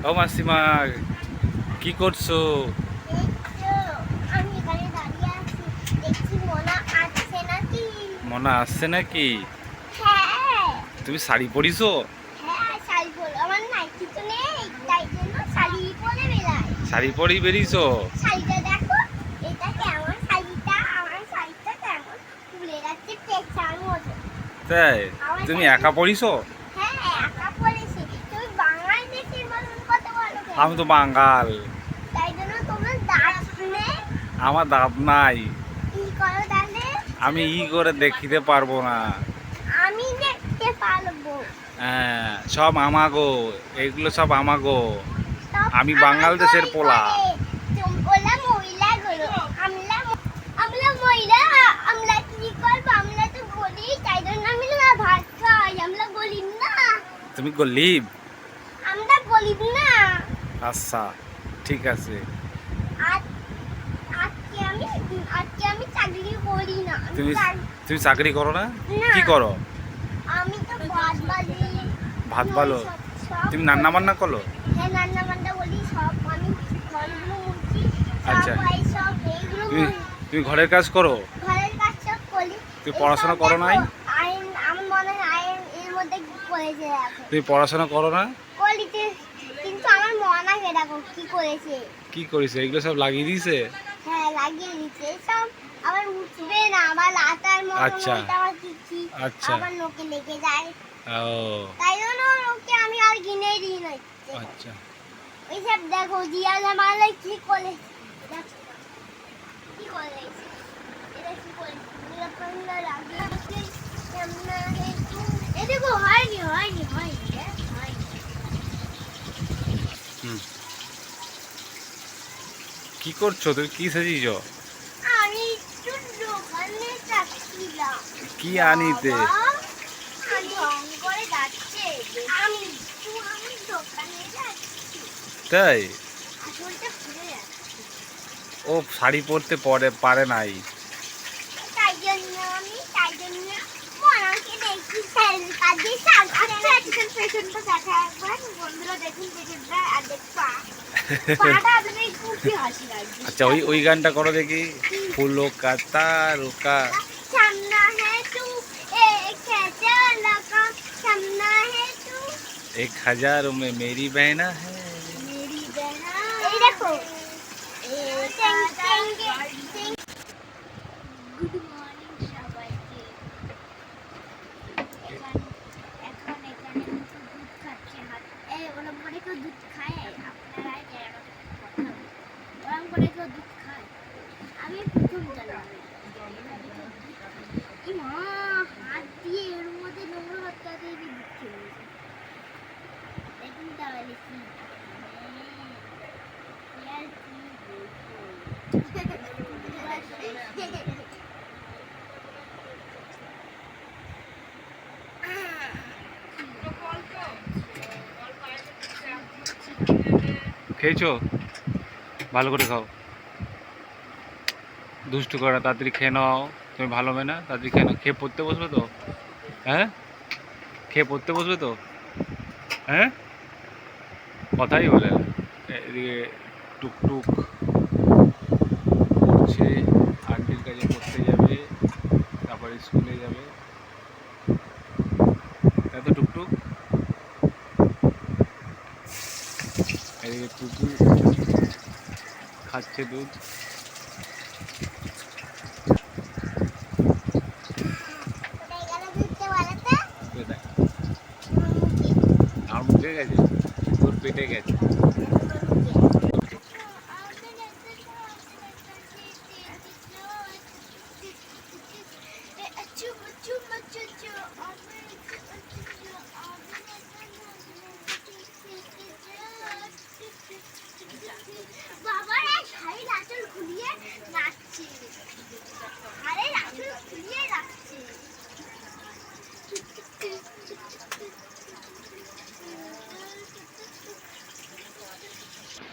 ও মাসিমা কি করছ? মোনা আসছে নাকি? হ্যাঁ। তুমি শাড়ি পরিছো? হ্যাঁ শাড়ি পরে আমার নাইটি তো নেই তাই আমি তো বাঙাল। আমার দাঁত নাই। আমি ই করে দেখিতে পারব না। আমি দেখতে পারব। হ্যাঁ সব আমাগো এগুলো সব আমাগো। আমি বাংলাদেশের পোলা। তুমি গলিব আচ্ছা ঠিক আছে। তুমি তুমি চাকরি করো না। কি করো? ভাত সব তুমি রান্না বান্না করো। হ্যাঁ আচ্ছা। তুমি তুমি ঘরের কাজ করো? এই পড়াশোনা করো নাই? তুমি পড়াশোনা করো না? হয় এরকম কি করেছে? কি করেছে? এগুলো সব লাগিয়ে দিয়েছে? হ্যাঁ লাগিয়ে দিচ্ছে সব আবার উঠবে না আবার লাতার মতো আচ্ছা। আবার কি কি আচ্ছা। আবার লোকে লেগে যায়। ও। তাই জন্য ওকে আমি আর কিনে দিই না আচ্ছা। ওই সব দেখো জিয়া জামালে কি করে? কি করে? এটা কি করে? মেরা পান্না লাগিয়ে এ দেখো কি করছ? তুমি কি সেজিছ? আমি একটু দোকানে যাচ্ছিলাম। কি আনিতে? বাবা, আমি ঢং করে যাচ্ছে। আমি একটু আমি দোকানে যাচ্ছি। তাই? ও শাড়ি পরতে পরে পারে নাই। তাই জন্য আমি তাই জন্য মনাকে দেখি কাজে আচ্ছা একবার। বন্ধুরা দেখুন পেছনটা আর দেখবা পাটা আচ্ছা ওই ওই গানটা করো দেখি। ফুলো কাতা রোকা। এক হাজার মে মেরি বহনা এখন এখানে দুধ খাচ্ছে দুধ খায় খেয়েছো? ভালো করে খাও। দুষ্টু করা, তাড়াতাড়ি খেয়ে নাও। তুমি ভালো মেয়ে না, তাড়াতাড়ি খেয়ে নাও। খেয়ে পড়তে বসবে তো? হ্যাঁ? খেয়ে পড়তে বসবে তো? হ্যাঁ? কথাই বলে এদিকে টুকটুক পড়ছে আন্টির কাছে পড়তে যাবে, তারপরে স্কুলে যাবে। তাই তো টুকটুক এদিকে টুকু খাচ্ছে দুধ? আর মুখে গেছে তোর পেটে গেছে